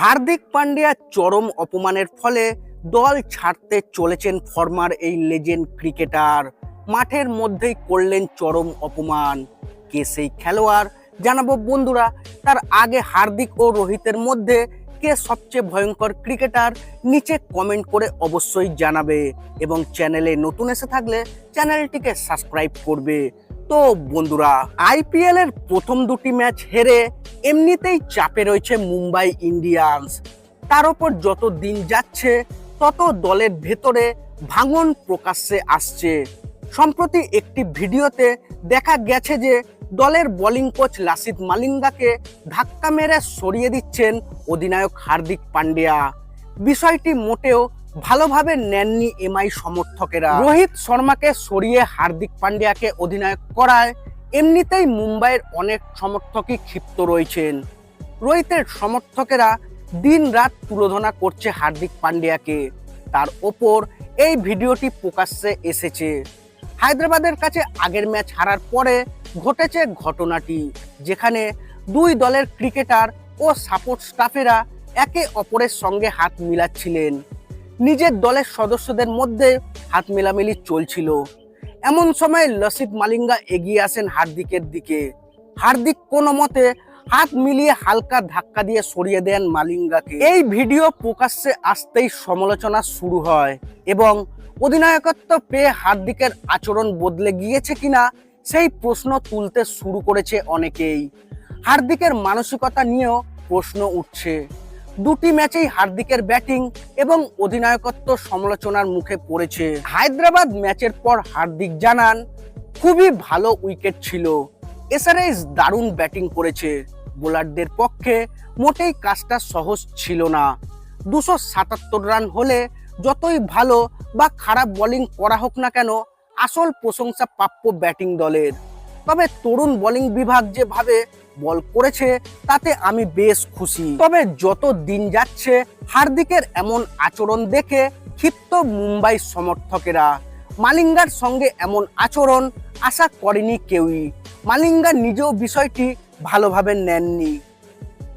হার্দিক পান্ডিয়া চরম অপমানের ফলে দল ছাড়তে চলেছেন ফর্মার এই লেজেন্ড ক্রিকেটার। মাঠের মধ্যেই করলেন চরম অপমান। কে সেই খেলোয়াড়? জানাব বন্ধুরা, তার আগে হার্দিক ও রোহিতের মধ্যে কে সবচেয়ে ভয়ঙ্কর ক্রিকেটার নিচে কমেন্ট করে অবশ্যই জানাবে এবং চ্যানেলে নতুন এসে থাকলে চ্যানেলটিকে সাবস্ক্রাইব করবে। তো বন্ধুরা আইপিএল এর প্রথম দুটি ম্যাচ হেরে এমনিতেই চাপে রয়েছে মুম্বাই ইন্ডিয়ান্স। তার উপর যত দিন যাচ্ছে, তত দলের ভেতরে ভাঙন প্রকাশ্যে আসছে। সম্প্রতি একটি ভিডিওতে দেখা গেছে যে, দলের বোলিং কোচ লাসিদ মালিঙ্গাকে ধাক্কা মেরে সরিয়ে দিচ্ছেন অধিনায়ক হার্দিক পান্ডিয়া। বিষয়টি মোটেও ভালোভাবে নেননি এমআই সমর্থকেরা। রোহিত শর্মাকে সরিয়ে হার্দিক পান্ডিয়াকে অধিনায়ক করায় এমনিতেই মুম্বাইয়ের অনেক সমর্থকই ক্ষিপ্ত রয়েছেন। রোহিতের সমর্থকেরা দিন রাত তুলোধনা করছে হার্দিক পান্ডিয়াকে। তার ওপর এই ভিডিওটি প্রকাশ্যে এসেছে। হায়দ্রাবাদের কাছে আগের ম্যাচ হারার পরে ঘটেছে ঘটনাটি, যেখানে দুই দলের ক্রিকেটার ও সাপোর্ট স্টাফেরা একে অপরের সঙ্গে হাত মিলাচ্ছিলেন। নিজের দলের সদস্যদের মধ্যে হাত মেলামেলি চলছিল। এমন সময় লসিত মালিঙ্গা এগিয়ে আসেন হার্দিকের দিকে। হার্দিক কোনো মতে হাত মিলিয়ে হালকা ধাক্কা দিয়ে সরিয়ে দেন মালিঙ্গাকে। এই ভিডিও প্রকাশ্যে আসতেই সমালোচনা শুরু হয় এবং অধিনায়কত্ব পেয়ে হার্দিকের আচরণ বদলে গিয়েছে কিনা সেই প্রশ্ন তুলতে শুরু করেছে অনেকেই। হার্দিকের মানসিকতা নিয়েও প্রশ্ন উঠছে। দুটি ম্যাচেই হার্দিকের ব্যাটিং এবং অধিনায়কত্ব সমালোচনার মুখে পড়েছে। হায়দ্রাবাদ ম্যাচের পর হার্দিক জানান, খুবই ভালো উইকেট ছিল। এসআরএস দারুণ ব্যাটিং করেছে। বোলারদের পক্ষে মোটেই কাজটা সহজ ছিল না। দুশো সাতাত্তর রান হলে যতই ভালো বা খারাপ বোলিং করা হোক না কেন, আসল প্রশংসা প্রাপ্য ব্যাটিং দলের। তবে তরুণ বোলিং বিভাগ যেভাবে বল করেছে, তাতে আমি বেশ খুশি। তবে যত দিন যাচ্ছে, হার্দিকের এমন আচরণ দেখে ক্ষিপ্ত মুম্বাই সমর্থকেরা, মালিঙ্গার সঙ্গে এমন আচরণ আশা করেনি কেউই। মালিঙ্গা নিজেও বিষয়টি ভালোভাবে নেননি।